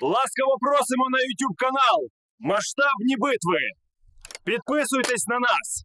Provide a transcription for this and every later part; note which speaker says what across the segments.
Speaker 1: Ласкаво просимо на YouTube канал Масштабні битви. Підписуйтесь на нас.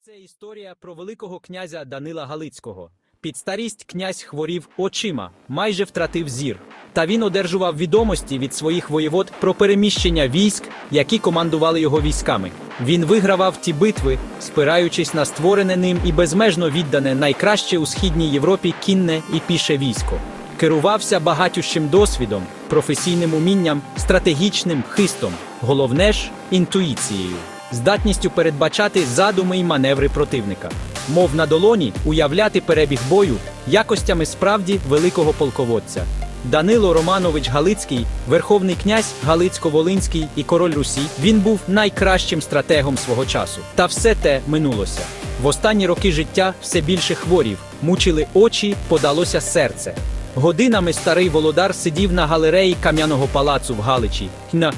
Speaker 2: Це історія про великого князя Данила Галицького. Під старість князь хворів очима, майже втратив зір. Та він одержував відомості від своїх воєвод про переміщення військ, які командували його військами. Він вигравав ті битви, спираючись на створене ним і безмежно віддане найкраще у східній Європі кінне і піше військо. Керувався багатющим досвідом, професійним умінням, стратегічним хистом, головне ж інтуїцією, здатністю передбачати задуми й маневри противника, мов на долоні уявляти перебіг бою якостями справді великого полководця. Данило Романович Галицький, верховний князь Галицько-Волинський і король Русі, він був найкращим стратегом свого часу. Та все те минулося. В останні роки життя все більше хворів, мучили очі, подалося серце. Годинами старий володар сидів на галереї кам'яного палацу в Галичі,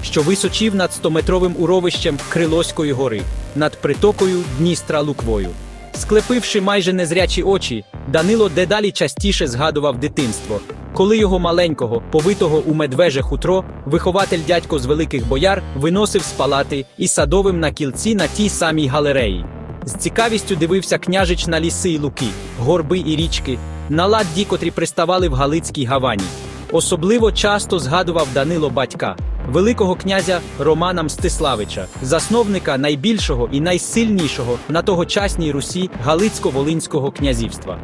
Speaker 2: що височив над стометровим уровищем Крилоської гори, над притокою Дністра Луквою. Склепивши майже незрячі очі, Данило дедалі частіше згадував дитинство, коли його маленького, повитого у медвеже хутро, вихователь дядько з великих бояр виносив з палати і садовим на кілці на тій самій галереї. З цікавістю дивився княжич на ліси й луки, горби і річки, на ладді, котрі приставали в Галицькій гавані. Особливо часто згадував Данило батька, великого князя Романа Мстиславича, засновника найбільшого і найсильнішого на тогочасній Русі Галицько-Волинського князівства.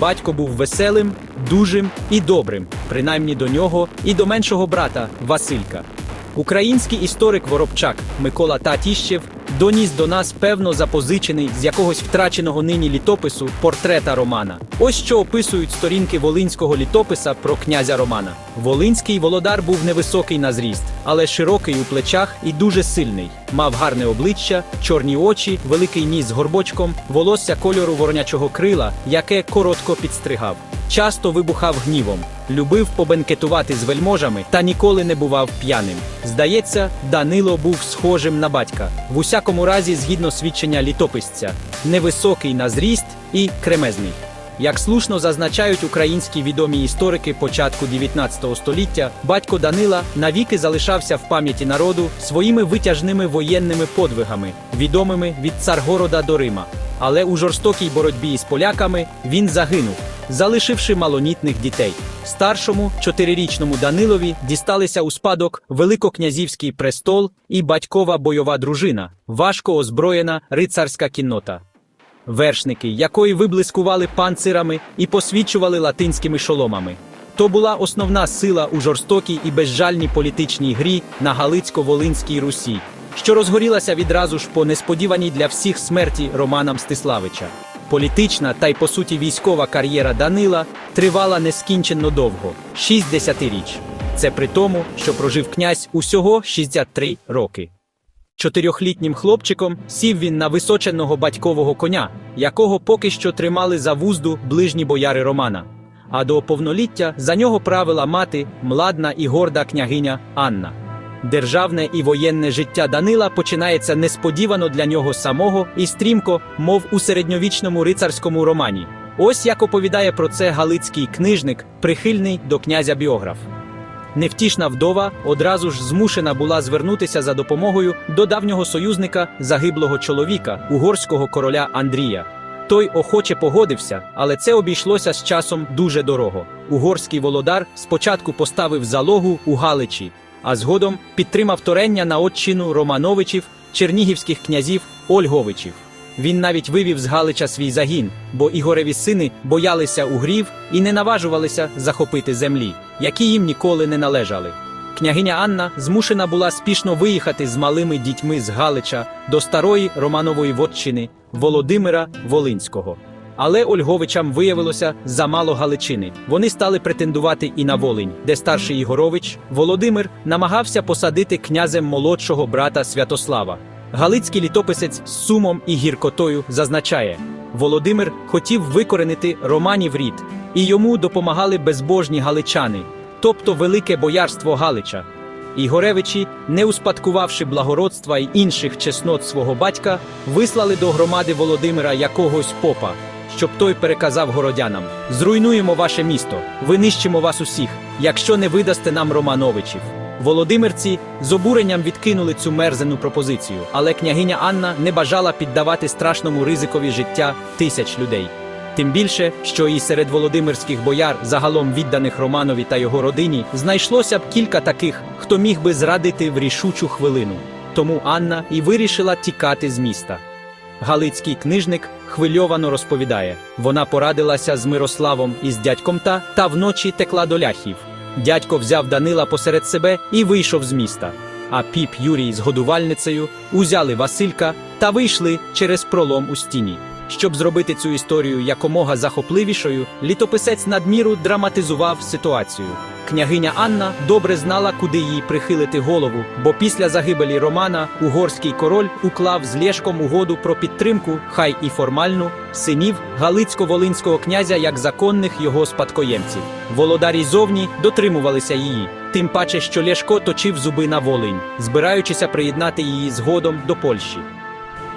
Speaker 2: Батько був веселим, дужим і добрим, принаймні до нього і до меншого брата Василька. Український історик Воробчак Микола Татіщев доніс до нас певно запозичений з якогось втраченого нині літопису портрета Романа. Ось що описують сторінки волинського літописа про князя Романа. Волинський володар був невисокий на зріст, але широкий у плечах і дуже сильний. Мав гарне обличчя, чорні очі, великий ніс з горбочком, волосся кольору воронячого крила, яке коротко підстригав. Часто вибухав гнівом, любив побенкетувати з вельможами та ніколи не бував п'яним. Здається, Данило був схожим на батька, в усякому разі, згідно свідчення літописця, невисокий на зріст і кремезний. Як слушно зазначають українські відомі історики початку 19 століття, батько Данила навіки залишався в пам'яті народу своїми витяжними воєнними подвигами, відомими від Царгорода до Рима. Але у жорстокій боротьбі із поляками він загинув, залишивши малонітних дітей. Старшому чотирирічному Данилові дісталися у спадок великокнязівський престол і батькова бойова дружина, важко озброєна рицарська кіннота вершники, якої виблискували панцирами і посвічували латинськими шоломами. То була основна сила у жорстокій і безжальній політичній грі на Галицько-Волинській Русі, що розгорілася відразу ж по несподіваній для всіх смерті Романа Мстиславича. Політична та й по суті військова кар'єра Данила тривала нескінченно довго 60 річ. Це при тому, що прожив князь усього 63 роки. Чотирьохлітнім хлопчиком сів він на височеного батькового коня, якого поки що тримали за вузду ближні бояри Романа. А до повноліття за нього правила мати, младна і горда княгиня Анна. Державне і воєнне життя Данила починається несподівано для нього самого і стрімко, мов у середньовічному рицарському романі. Ось як оповідає про це галицький книжник, прихильний до князя біограф. Невтішна вдова одразу ж змушена була звернутися за допомогою до давнього союзника загиблого чоловіка, угорського короля Андрія. Той охоче погодився, але це обійшлося з часом дуже дорого. Угорський володар спочатку поставив залогу у Галичі, а згодом підтримав торення на отчину Романовичів, чернігівських князів Ольговичів. Він навіть вивів з Галича свій загін, бо Ігореві сини боялися угрів і не наважувалися захопити землі, які їм ніколи не належали. Княгиня Анна змушена була спішно виїхати з малими дітьми з Галича до старої Романової вотчини Володимира Волинського. Але Ольговичам виявилося замало Галичини. Вони стали претендувати і на Волинь, де старший Ігорович Володимир намагався посадити князем молодшого брата Святослава. Галицький літописець з сумом і гіркотою зазначає: Володимир хотів викоренити Романів рід, і йому допомагали безбожні галичани, тобто велике боярство Галича. Ігоревичі, не успадкувавши благородства й інших чеснот свого батька, вислали до громади Володимира якогось попа, щоб той переказав городянам: Зруйнуємо ваше місто, винищимо вас усіх, якщо не видасте нам Романовичів. Володимирці з обуренням відкинули цю мерзену пропозицію, але княгиня Анна не бажала піддавати страшному ризикові життя тисяч людей. Тим більше, що і серед володимирських бояр, загалом відданих Романові та його родині, знайшлося б кілька таких, хто міг би зрадити в рішучу хвилину. Тому Анна і вирішила тікати з міста. Галицький книжник хвильовано розповідає: вона порадилася з Мирославом і з дядьком та, та вночі текла до ляхів. Дядько взяв Данила посеред себе і вийшов з міста. А піп Юрій з годувальницею узяли Василька та вийшли через пролом у стіні. Щоб зробити цю історію якомога захопливішою, літописець надміру драматизував ситуацію. Княгиня Анна добре знала, куди їй прихилити голову, бо після загибелі Романа угорський король уклав з Лєшком угоду про підтримку, хай і формальну, синів Галицько-Волинського князя як законних його спадкоємців. Володарі зовні дотримувалися її, тим паче, що Лєшко точив зуби на Волинь, збираючися приєднати її згодом до Польщі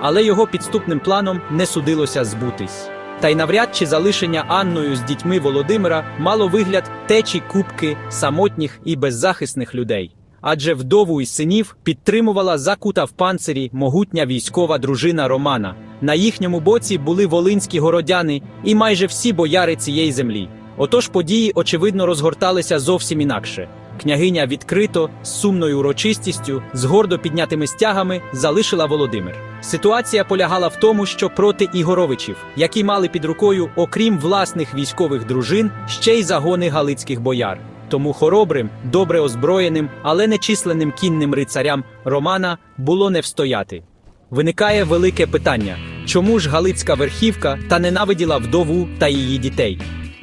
Speaker 2: але його підступним планом не судилося збутись. Та й навряд чи залишення Анною з дітьми Володимира мало вигляд течі кубки самотніх і беззахисних людей. Адже вдову із синів підтримувала закута в панцирі могутня військова дружина Романа. На їхньому боці були волинські городяни і майже всі бояри цієї землі. Отож події, очевидно, розгорталися зовсім інакше. Княгиня відкрито, з сумною урочистістю, з гордо піднятими стягами залишила Володимир. Ситуація полягала в тому, що проти Ігоровичів, які мали під рукою, окрім власних військових дружин, ще й загони галицьких бояр. Тому хоробрим, добре озброєним, але нечисленним кінним рицарям Романа було не встояти. Виникає велике питання: чому ж Галицька верхівка та ненавиділа вдову та її дітей?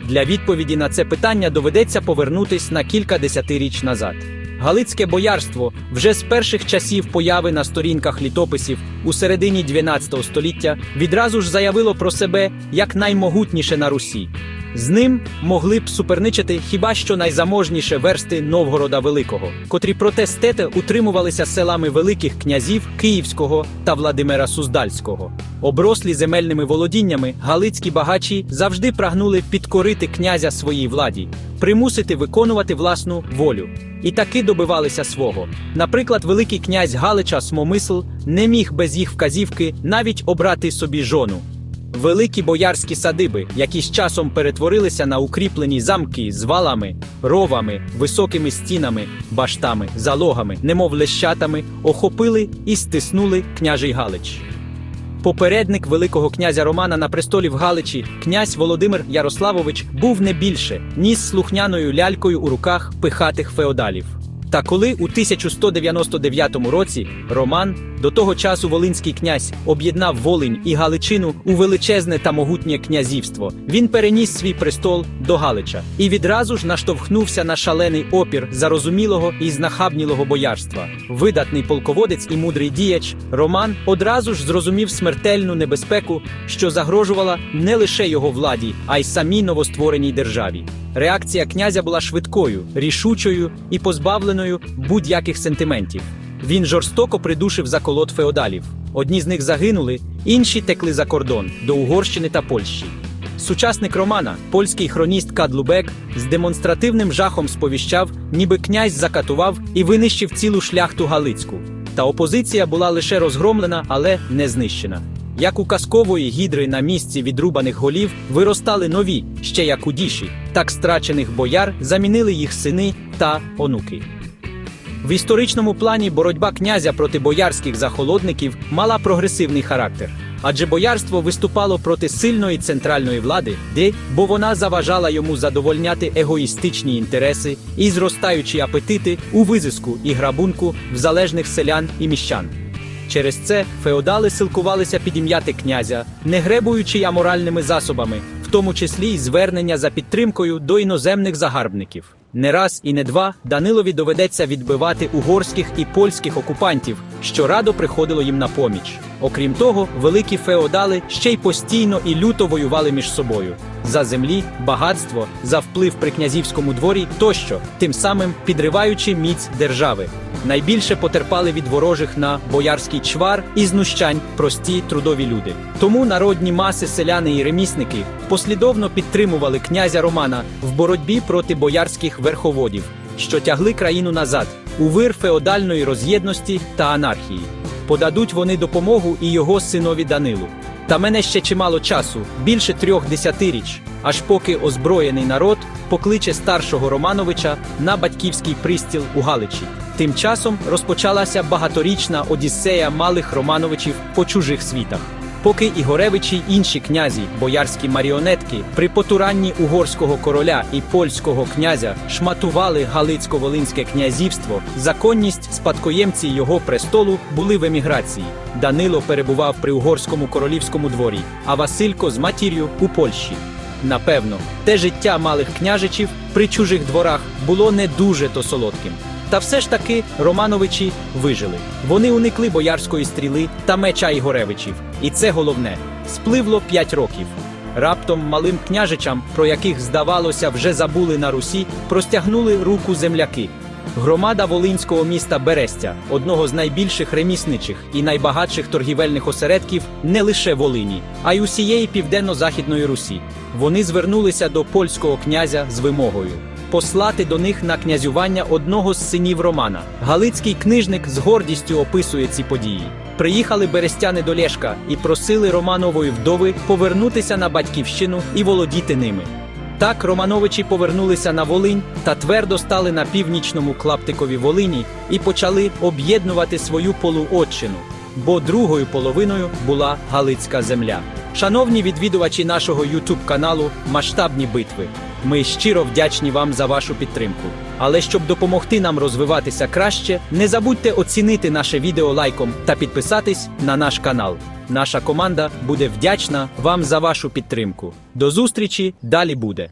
Speaker 2: Для відповіді на це питання доведеться повернутись на кілька десятиріч назад. Галицьке боярство вже з перших часів появи на сторінках літописів у середині 12 століття відразу ж заявило про себе як наймогутніше на Русі. З ним могли б суперничати хіба що найзаможніше версти Новгорода Великого, котрі проте стете утримувалися селами великих князів Київського та Владимира Суздальського. Оброслі земельними володіннями галицькі багачі завжди прагнули підкорити князя своїй владі, примусити виконувати власну волю. І таки добивалися свого. Наприклад, великий князь Галича Смомисл не міг без їх вказівки навіть обрати собі жону. Великі боярські садиби, які з часом перетворилися на укріплені замки з валами, ровами, високими стінами, баштами, залогами, немов лещатами, охопили і стиснули княжий Галич. Попередник Великого князя Романа на престолі в Галичі, князь Володимир Ярославович, був не більше, ніж слухняною лялькою у руках пихатих феодалів. Та коли у 1199 році Роман, до того часу Волинський князь, об'єднав Волинь і Галичину у величезне та могутнє князівство, він переніс свій престол до Галича і відразу ж наштовхнувся на шалений опір зарозумілого і знахабнілого боярства. Видатний полководець і мудрий діяч Роман одразу ж зрозумів смертельну небезпеку, що загрожувала не лише його владі, а й самій новоствореній державі. Реакція князя була швидкою, рішучою і позбавленою будь-яких сентиментів. Він жорстоко придушив заколот феодалів. Одні з них загинули, інші текли за кордон до Угорщини та Польщі. Сучасник Романа, польський хроніст Кадлубек, з демонстративним жахом сповіщав, ніби князь закатував і винищив цілу шляхту Галицьку. Та опозиція була лише розгромлена, але не знищена. Як у казкової гідри на місці відрубаних голів виростали нові, ще як удіші, так страчених бояр замінили їх сини та онуки. В історичному плані боротьба князя проти боярських захолодників мала прогресивний характер. Адже боярство виступало проти сильної центральної влади, де бо вона заважала йому задовольняти егоїстичні інтереси і зростаючі апетити у визиску і грабунку в залежних селян і міщан. Через це феодали силкувалися підім'яти князя, не гребуючи аморальними засобами, в тому числі й звернення за підтримкою до іноземних загарбників. Не раз і не два Данилові доведеться відбивати угорських і польських окупантів, що радо приходило їм на поміч. Окрім того, великі феодали ще й постійно і люто воювали між собою за землі, багатство, за вплив при князівському дворі тощо, тим самим підриваючи міць держави. Найбільше потерпали від ворожих на боярський чвар і знущань прості трудові люди. Тому народні маси, селяни і ремісники послідовно підтримували князя Романа в боротьбі проти боярських верховодів, що тягли країну назад у вир феодальної роз'єдності та анархії. Подадуть вони допомогу і його синові Данилу. Та мене ще чимало часу, більше трьох десятиріч, аж поки озброєний народ покличе старшого Романовича на батьківський пристіл у Галичі. Тим часом розпочалася багаторічна одіссея малих Романовичів по чужих світах. Поки Ігоревичі й інші князі, боярські маріонетки, при потуранні угорського короля і польського князя шматували Галицько-Волинське князівство, законність спадкоємці його престолу були в еміграції. Данило перебував при угорському королівському дворі, а Василько з матір'ю у Польщі. Напевно, те життя малих княжичів при чужих дворах було не дуже то солодким. Та все ж таки Романовичі вижили. Вони уникли боярської стріли та меча Ігоревичів. І це головне спливло п'ять років. Раптом малим княжичам, про яких здавалося вже забули на Русі, простягнули руку земляки. Громада волинського міста Берестя, одного з найбільших ремісничих і найбагатших торгівельних осередків не лише Волині, а й усієї південно-західної Русі. Вони звернулися до польського князя з вимогою послати до них на князювання одного з синів Романа. Галицький книжник з гордістю описує ці події. Приїхали берестяни до Лєшка і просили Романової вдови повернутися на батьківщину і володіти ними. Так Романовичі повернулися на Волинь та твердо стали на північному клаптикові Волині і почали об'єднувати свою полуотчину, бо другою половиною була Галицька земля. Шановні відвідувачі нашого YouTube каналу Масштабні битви. Ми щиро вдячні вам за вашу підтримку. Але щоб допомогти нам розвиватися краще, не забудьте оцінити наше відео лайком та підписатись на наш канал. Наша команда буде вдячна вам за вашу підтримку. До зустрічі, далі буде.